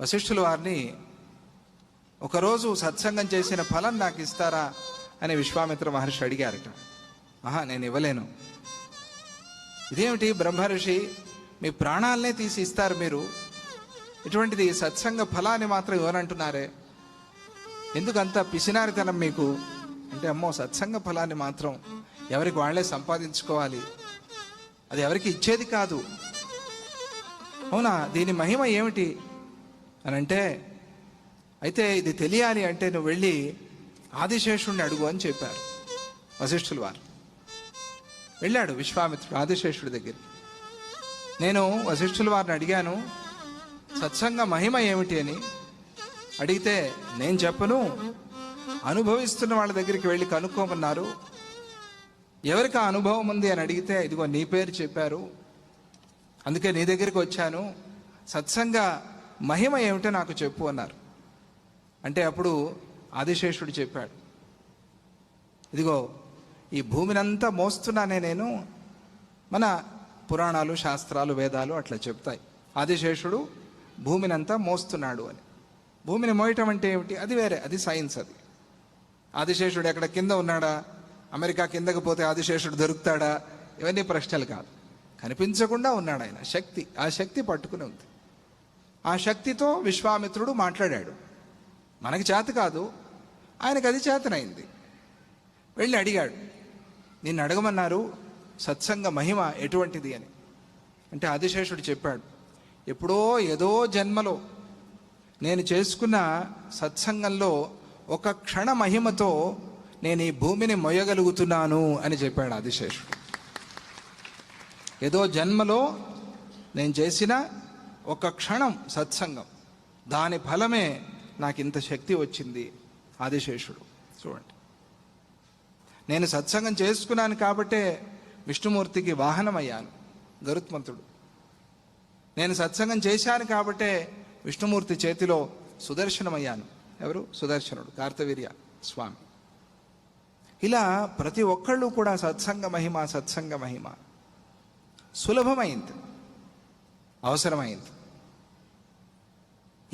వశిష్ఠులు వారిని ఒకరోజు సత్సంగం చేసిన ఫలం నాకు ఇస్తారా? అని విశ్వామిత్ర మహర్షి అడిగారట. ఆహా నేను ఇవ్వలేను. ఇదేమిటి బ్రహ్మర్షి? మీ ప్రాణాలనే తీసి ఇస్తారు మీరు. ఇటువంటిది సత్సంగ ఫలాన్ని మాత్రం ఇవ్వనంటున్నారే. ఎందుకంత పిసినారితనం మీకు? అంటే అమ్మో సత్సంగ ఫలాన్ని మాత్రం ఎవరికి వాళ్ళే సంపాదించుకోవాలి. అది ఎవరికి ఇచ్చేది కాదు. అవునా? దీని మహిమ ఏమిటి? అని అంటే అయితే ఇది తెలియాలి అంటే నువ్వు వెళ్ళి ఆదిశేషుణ్ణి అడుగు అని చెప్పారు వశిష్ఠులు వారు. వెళ్ళాడు విశ్వామిత్రుడు ఆదిశేషుడి దగ్గర నేను వశిష్ఠుల వారిని అడిగాను సత్సంగ మహిమ ఏమిటి అని. అడిగితే నేను చెప్పను అనుభవిస్తున్న వాళ్ళ దగ్గరికి వెళ్ళి కనుక్కోమన్నారు. ఎవరికి ఆ అనుభవం ఉంది? అని అడిగితే ఇదిగో నీ పేరు చెప్పారు. అందుకే నీ దగ్గరికి వచ్చాను. సత్సంగ మహిమ ఏమిటో నాకు చెప్పు అన్నారు. అంటే అప్పుడు ఆదిశేషుడు చెప్పాడు. ఇదిగో ఈ భూమినంతా మోస్తున్నానే నేను. మన పురాణాలు శాస్త్రాలు వేదాలు అట్లా చెప్తాయి. ఆదిశేషుడు భూమినంతా మోస్తున్నాడు అని. భూమిని మోయటం అంటే ఏమిటి? అది వేరే అది సైన్స్ అది. ఆదిశేషుడు ఎక్కడ కింద ఉన్నాడా? అమెరికా కిందకు పోతే ఆదిశేషుడు దొరుకుతాడా? ఇవన్నీ ప్రశ్నలు కాదు. కనిపించకుండా ఉన్నాడు ఆయన. శక్తి ఆ శక్తి పట్టుకుని ఉంది. ఆ శక్తితో విశ్వామిత్రుడు మాట్లాడాడు. మనకి చేత కాదు ఆయనకు అది చేతనైంది. వెళ్ళి అడిగాడు నిన్ను అడగమన్నారు సత్సంగ మహిమ ఎటువంటిది అని. అంటే ఆదిశేషుడు చెప్పాడు ఎప్పుడో ఏదో జన్మలో నేను చేసుకున్న సత్సంగంలో ఒక క్షణ మహిమతో నేను ఈ భూమిని మొయ్యగలుగుతున్నాను అని చెప్పాడు ఆదిశేషుడు. ఏదో జన్మలో నేను చేసిన ఒక క్షణం సత్సంగం. దాని ఫలమే నాకు ఇంత శక్తి వచ్చింది ఆదిశేషుడు. చూడండి. నేను సత్సంగం చేసుకున్నాను కాబట్టే విష్ణుమూర్తికి వాహనమయ్యాను గరుత్మంతుడు. నేను సత్సంగం చేశాను కాబట్టే విష్ణుమూర్తి చేతిలో సుదర్శనమయ్యాను. ఎవరు? సుదర్శనుడు కార్తవీర్య స్వామి. ఇలా ప్రతి ఒక్కళ్ళు కూడా సత్సంగ మహిమ సత్సంగ మహిమ. సులభమైంది. అవసరమైంది.